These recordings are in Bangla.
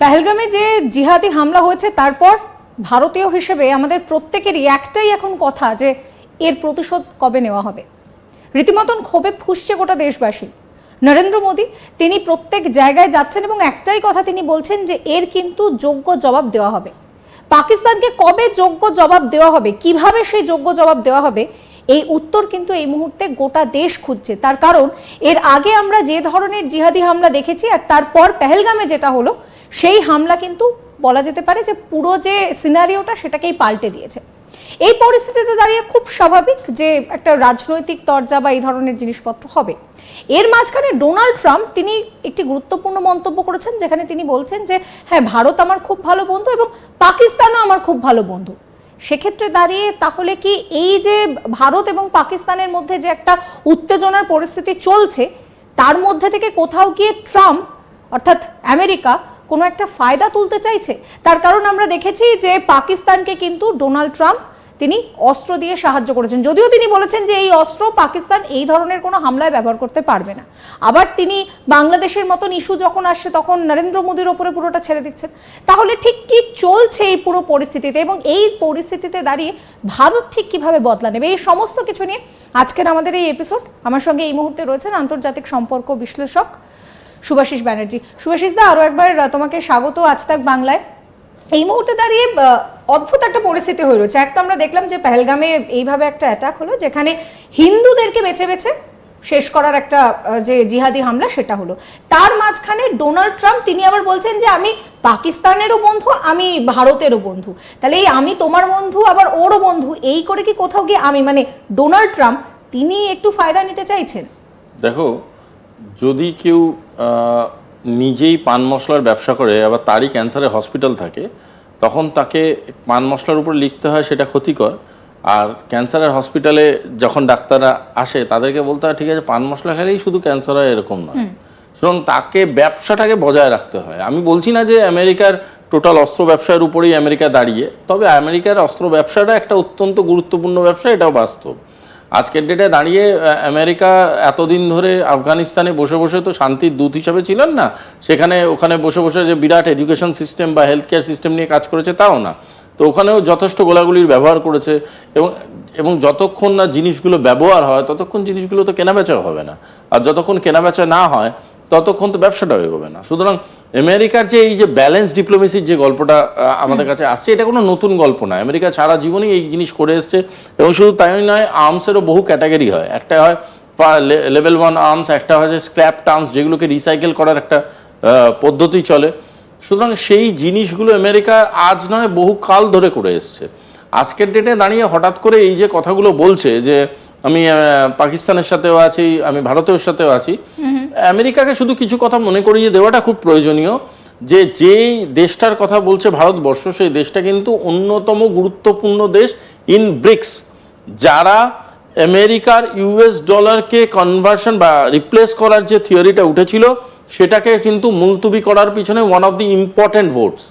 পেহেলগামে যে জিহাদি হামলা হয়েছে, তারপর ভারতীয় হিসেবে আমাদের প্রত্যেকেরই একটাই এখন কথা যে এর প্রতিশোধ কবে নেওয়া হবে। রীতিমতন ক্ষোভে ফুসছে গোটা দেশবাসী। নরেন্দ্র মোদী, তিনি প্রত্যেক জায়গায় যাচ্ছেন এবং একটাই কথা তিনি বলছেন যে এর কিন্তু যোগ্য জবাব দেওয়া হবে। পাকিস্তানকে কবে যোগ্য জবাব দেওয়া হবে, কীভাবে সেই যোগ্য জবাব দেওয়া হবে, এই উত্তর কিন্তু এই মুহূর্তে গোটা দেশ খুঁজছে। তার কারণ, এর আগে আমরা যে ধরনের জিহাদি হামলা দেখেছি আর তারপর পেহেলগামে যেটা হলো সেই হামলা কিন্তু বলা যেতে পারে যে পুরো যে সিনারিওটা সেটাকেই পাল্টে দিয়েছে। এই পরিস্থিতিতে দাঁড়িয়ে খুব স্বাভাবিক যে একটা রাজনৈতিক তরজা বা এই ধরনের জিনিসপত্র হবে। এর মাঝখানে ডোনাল্ড ট্রাম্প তিনি একটি গুরুত্বপূর্ণ মন্তব্য করেছেন যেখানে তিনি বলছেন যে হ্যাঁ ভারত আমার খুব ভালো বন্ধু এবং পাকিস্তানও আমার খুব ভালো বন্ধু। সেক্ষেত্রে দাঁড়িয়ে তাহলে কি এই যে ভারত এবং পাকিস্তানের মধ্যে যে একটা উত্তেজনার পরিস্থিতি চলছে, তার মধ্যে থেকে কোথাও গিয়ে ট্রাম্প অর্থাৎ আমেরিকা কোনো একটা ফায়দা তুলতে চাইছে। তার কারণ আমরা দেখেছি যে পাকিস্তানকে কিন্তু ডোনাল্ড ট্রাম্প তিনি অস্ত্র দিয়ে সাহায্য করেছেন। যদিও তিনি বলেছেন যে এই অস্ত্র পাকিস্তান এই ধরনের কোনো হামলায় ব্যবহার করতে পারবে না। আবার তিনি বাংলাদেশের মতন ইস্যু যখন আসছে তখন নরেন্দ্র মোদীর ওপরে পুরোটা ছেড়ে দিচ্ছেন। তাহলে ঠিক কি চলছে এই পুরো পরিস্থিতিতে এবং এই পরিস্থিতিতে দাঁড়িয়ে ভারত ঠিক কীভাবে বদলা নেবে? এই সমস্ত কিছু নিয়ে আজকের আমাদের এই এপিসোড আমার সঙ্গে এই মুহূর্তে রয়েছেন আন্তর্জাতিক সম্পর্ক বিশ্লেষক সুভাষিস ব্যানার্জি। সুভাষিস দা, আরও একবার তোমাকে স্বাগত আজ তাক বাংলায়। এই মুহূর্তে দাঁড়িয়ে অদ্ভুত একটা পরিস্থিতি হয়ে রয়েছে। এক তো আমরা দেখলাম যে পেহেলগামে এইভাবে একটা অ্যাটাক হলো, যেখানে হিন্দুদেরকে বেছে বেছে শেষ করার একটা যে জিহাদি হামলা, সেটা হলো। তার মাঝখানে ডোনাল্ড ট্রাম্প, তিনি আবার বলছেন যে, আমি পাকিস্তানেরও বন্ধু, আমি ভারতেরও বন্ধু। তাহলে এই আমি তোমার বন্ধু, আবার ওরও বন্ধু, এই করে কি কোথাও গিয়ে আমি? মানে ডোনাল্ড ট্রাম্প, তিনি একটু ফায়দা নিতে চাইছেন? দেখো যদি কেউ নিজেই পান মশলার ব্যবসা করে আবার তারই ক্যান্সারের হসপিটাল থাকে তখন তাকে পান মশলার উপর লিখতে হয় সেটা ক্ষতিকর। আর ক্যান্সারের হসপিটালে যখন ডাক্তাররা আসে তাদেরকে বলতে হয় ঠিক আছে পান মশলা খেলেই শুধু ক্যান্সার হয় এরকম নয়। সুতরাং তাকে ব্যবসাটাকে বজায় রাখতে হয়। আমি বলছি না যে আমেরিকার টোটাল অস্ত্র ব্যবসার উপরেই আমেরিকা দাঁড়িয়ে তবে আমেরিকার অস্ত্র ব্যবসাটা একটা অত্যন্ত গুরুত্বপূর্ণ ব্যবসা এটাও বাস্তব। আজকের ডেটে দাঁড়িয়ে আমেরিকা এতদিন ধরে আফগানিস্তানে বসে বসে তো শান্তির দূত হিসাবে ছিলেন না। সেখানে, ওখানে বসে বসে যে বিরাট এডুকেশন সিস্টেম বা হেলথ কেয়ার সিস্টেম নিয়ে কাজ করেছে তাও না। তো ওখানেও যথেষ্ট গোলাগুলির ব্যবহার করেছে এবং এবং যতক্ষণ না জিনিসগুলো ব্যবহার হয়, ততক্ষণ জিনিসগুলো তো কেনাবেচাও হবে না। আর যতক্ষণ কেনাবেচা না হয় ততক্ষণ তো ব্যবসাটা এগোবে না। সুতরাং আমেরিকার যে এই যে ব্যালেন্স ডিপ্লোমেসির যে গল্পটা আমাদের কাছে আসছে এটা কোনো নতুন গল্প না। আমেরিকা সারা জীবনই এই জিনিস করে এসছে এবং শুধু তাই নয় আর্মসেরও বহু ক্যাটাগরি হয়। একটা হয় লেভেল ওয়ান আর্মস একটা হয় যে স্ক্র্যাপ টার্মস যেগুলোকে রিসাইকেল করার একটা পদ্ধতি চলে। সুতরাং সেই জিনিসগুলো আমেরিকা আজ নয় বহু কাল ধরে করে এসছে। আজকের ডেটে দাঁড়িয়ে হঠাৎ করে এই যে কথাগুলো বলছে যে আমি পাকিস্তানের সাথেও আছি আমি ভারতের সাথেও আছি আমেরিকাকে শুধু কিছু কথা মনে করিয়ে দেওয়াটা খুব প্রয়োজনীয় যে যেই দেশটার কথা বলছে ভারতবর্ষ সেই দেশটা কিন্তু অন্যতম গুরুত্বপূর্ণ দেশ ইন ব্রিক্স যারা আমেরিকার ইউএস ডলারকে কনভার্সন বা রিপ্লেস করার যে থিওরিটা উঠেছিল সেটাকে কিন্তু মুলতুবি করার পিছনে one of the important votes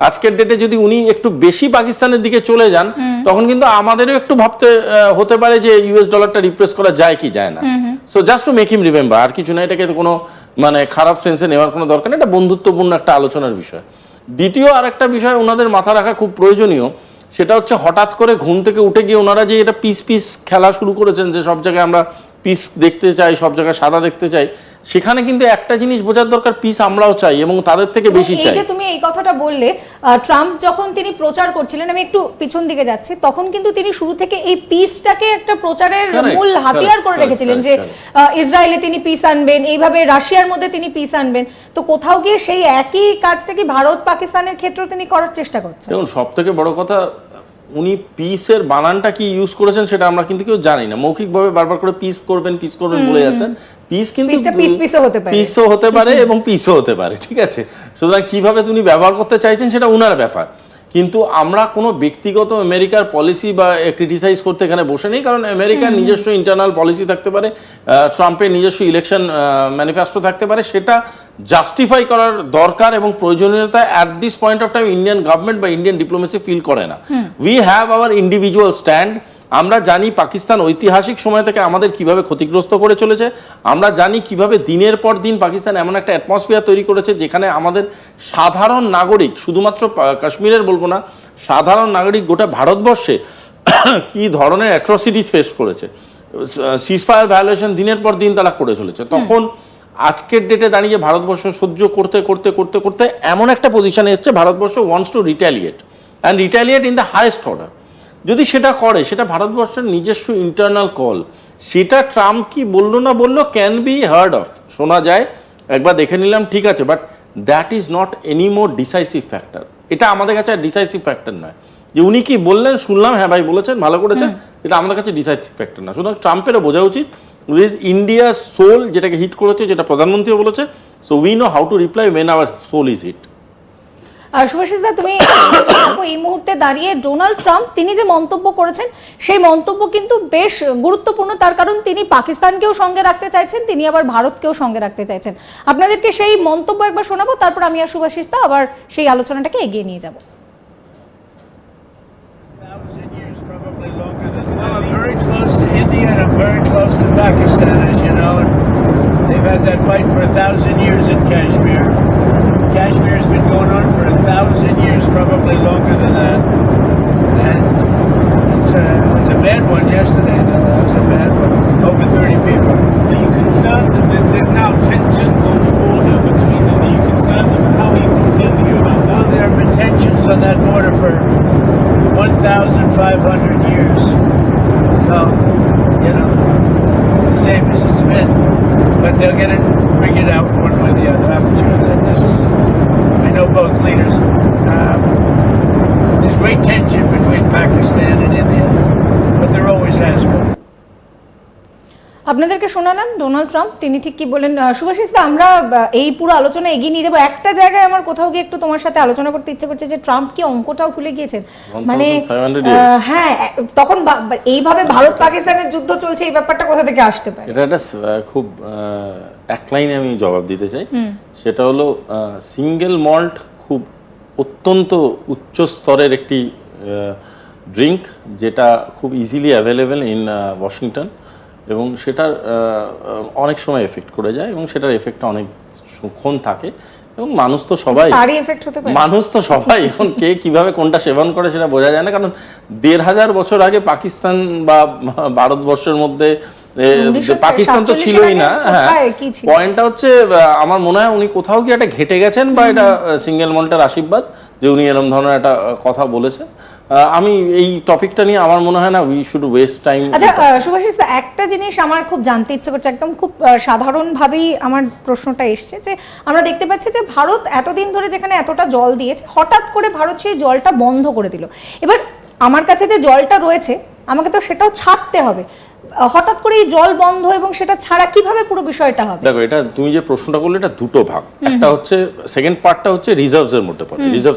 আজকের ডেটে যদি উনি একটু বেশি পাকিস্তানের দিকে চলে যান তখন কিন্তু আমাদেরও একটু ভাবতে হতে পারে যে ইউএস ডলারটা রিপ্লেস করা যায় কি যায় না। So just to make him remember আর কিছু না, এটাকে কোনো মানে খারাপ সেন্সে নেওয়ার কোনো দরকার নেই। এটা বন্ধুত্বপূর্ণ একটা আলোচনার বিষয়। দ্বিতীয় আরেকটা বিষয় ওনাদের মাথা রাখা খুব প্রয়োজনীয়, সেটা হচ্ছে হঠাৎ করে ঘুম থেকে উঠে গিয়ে ওনারা যে এটা পিস পিস খেলা শুরু করেছেন, যে সব জায়গায় আমরা পিস দেখতে চাই, সব জায়গায় সাদা দেখতে চাই সেখানে কিন্তু একটা জিনিস বোঝার দরকার পিস আমরাও চাই এবং তাদের থেকে বেশি চাই। এই যে তুমি এই কথাটা বললে ট্রাম্প যখন তিনি প্রচার করছিলেন আমি একটু পিছন দিকে যাচ্ছি তখন কিন্তু তিনি শুরু থেকে এই পিসটাকে একটা প্রচারের মূল হাতিয়ার করে রেখেছিলেন যে ইসরায়েলে তিনি পিস আনবেন এইভাবে রাশিয়ার মধ্যে তিনি পিস আনবেন। তো কোথাও গিয়ে সেই একই কাজটা কি ভারত পাকিস্তানের ক্ষেত্রেও তিনি করার চেষ্টা করছেন? দেখুন সব থেকে বড় কথা উনি পিসের বানানটা কি ইউজ করেছেন সেটা আমরা কিন্তু কেউ জানি না। মৌখিকভাবে বারবার করে পিস করবেন পিস করবেন বলে যাচ্ছেন। পিস কিন্তু পিসটা piece piece ও হতে পারে। পিসও হতে পারে এবং পিসও হতে পারে ঠিক আছে? সুতরাং কীভাবে তিনি ব্যবহার করতে চাইছেন সেটা উনার ব্যাপার। কিন্তু আমরা কোনো ব্যক্তিগত আমেরিকার পলিসি বা ক্রিটিসাইজ করতে এখানে বসে নেই কারণ আমেরিকার নিজস্ব ইন্টারনাল পলিসি থাকতে পারে ট্রাম্পের নিজস্ব ইলেকশন ম্যানিফেস্টো থাকতে পারে। সেটা জাস্টিফাই করার দরকার এবং প্রয়োজনীয়তা at this point of time Indian government বা ইন্ডিয়ান ডিপ্লোমেসি ফিল করে না। We have our individual stand আমরা জানি পাকিস্তান ঐতিহাসিক সময় থেকে আমাদের কীভাবে ক্ষতিগ্রস্ত করে চলেছে। আমরা জানি কীভাবে দিনের পর দিন পাকিস্তান এমন একটা অ্যাটমসফিয়ার তৈরি করেছে যেখানে আমাদের সাধারণ নাগরিক, শুধুমাত্র কাশ্মীরের বলব না, সাধারণ নাগরিক গোটা ভারতবর্ষে কি ধরনের অ্যাট্রসিটিস ফেস করেছে। সিজফায়ার ভায়োলেশন দিনের পর দিন তারা করে চলেছে। তখন আজকের ডেটে দাঁড়িয়ে ভারতবর্ষ সহ্য করতে করতে করতে করতে এমন একটা পজিশনে এসছে, Bharatvarsha wants to retaliate and retaliate in the highest order যদি সেটা করে সেটা ভারতবর্ষের নিজস্ব ইন্টারনাল কল সেটা ট্রাম্প কি বলল না বলল ক্যান বি হার্ড অফ শোনা যায় একবার দেখে নিলাম ঠিক আছে but that is not any more decisive factor এটা আমাদের কাছে ডিসাইসিভ ফ্যাক্টর নয়। যে উনি কি বললেন শুনলাম হ্যাঁ ভাই বলেছেন ভালো করেছেন এটা আমাদের কাছে ডিসাইসিভ ফ্যাক্টর না সুতরাং ট্রাম্পেরও বোঝা উচিত দিস ইন্ডিয়া সোল যেটাকে হিট করেছে যেটা প্রধানমন্ত্রীও বলেছে so we know how to reply when our soil is hit আর তুমি এই মুহূর্তে দাঁড়িয়ে ডোনাল্ড ট্রাম্প তিনি যে মন্তব্য করেছেন সেই মন্তব্য কিন্তু বেশ গুরুত্বপূর্ণ তার কারণ তিনি পাকিস্তানকেও সঙ্গে রাখতে চাইছেন তিনি আবার ভারতকেও সঙ্গে রাখতে চাইছেন আপনাদেরকে সেই মন্তব্য একবার শোনাবো তারপর আমি আর শুভাশিস আবার সেই আলোচনাটাকে এগিয়ে নিয়ে যাব. They've had that fight for a thousand years in Kashmir. Kashmir's been going on for thousand years, probably longer than that. And it's a, it was a bad one yesterday. It was a bad one. Over 30 people. Are you concerned that there's, there's now tensions on the border tension between Pakistan and India, but there always has been. আপনাদেরকে শোনালাম ডোনাল্ড ট্রাম্প তিনি ঠিক কি বলেন? শুভাশিস দা আমরা এই পুরো আলোচনা এগিয়ে নিয়ে যাব। একটা জায়গায় আমার কোথাও গিয়ে একটু তোমার সাথে আলোচনা করতে ইচ্ছে করছে যে ট্রাম্প কি অঙ্কটাও ভুলে গিয়েছেন? মানে হ্যাঁ তখন এইভাবে ভারত পাকিস্তানের যুদ্ধ চলছে এই ব্যাপারটা কোথা থেকে আসতে পারে? এটা একটা খুব এক লাইনে আমি জবাব দিতে চাই। সেটা হলো সিঙ্গেল মল্ট খুব অত্যন্ত উচ্চ স্তরের একটি ড্রিঙ্ক যেটা খুব ইজিলি অ্যাভেলেবেল ইন ওয়াশিংটন এবং সেটার অনেক সময় এফেক্ট করে যায় এবং সেটার এফেক্টটা অনেক ক্ষণ থাকে এবং মানুষ তো সবাই মানুষ তো সবাই এখন কে কীভাবে কোনটা সেবন করে সেটা বোঝা যায় না কারণ দেড় হাজার বছর আগে পাকিস্তান বা ভারতবর্ষের মধ্যে পাকিস্তান তো ছিলই না হ্যাঁ? পয়েন্টটা হচ্ছে আমার মনে হয় উনি কোথাও কি একটা ঘেটে গেছেন বা এটা সিঙ্গেল মল্টের আশীর্বাদ। যে উনি এরকম ধরনের একটা কথা বলেছেন আহ, আমি এই টপিকটা নিয়ে আমার মনে হয় না উই শুড ওয়েস্ট টাইম আচ্ছা শুভাশিস একটা জিনিস আমার খুব জানতে ইচ্ছে করছে একদম খুব সাধারণভাবেই আমার প্রশ্নটা এসছে যে আমরা দেখতে পাচ্ছি যে ভারত এতদিন ধরে যেখানে এতটা জল দিয়েছে হঠাৎ করে ভারত সেই জলটা বন্ধ করে দিল। এবার আমার কাছে যে জলটা রয়েছে আমাকে তো সেটাও ছাড়তে হবে। হঠাৎ করে এই জল বন্ধ এবং সেটা ছাড়া কীভাবে পুরো বিষয়টা হবে? দেখো এটা তুমি যে প্রশ্নটা করলে এটা দুটো ভাগ। একটা হচ্ছে সেকেন্ড পার্টটা হচ্ছে রিজার্ভস এর মধ্যে পড়ে। রিজার্ভ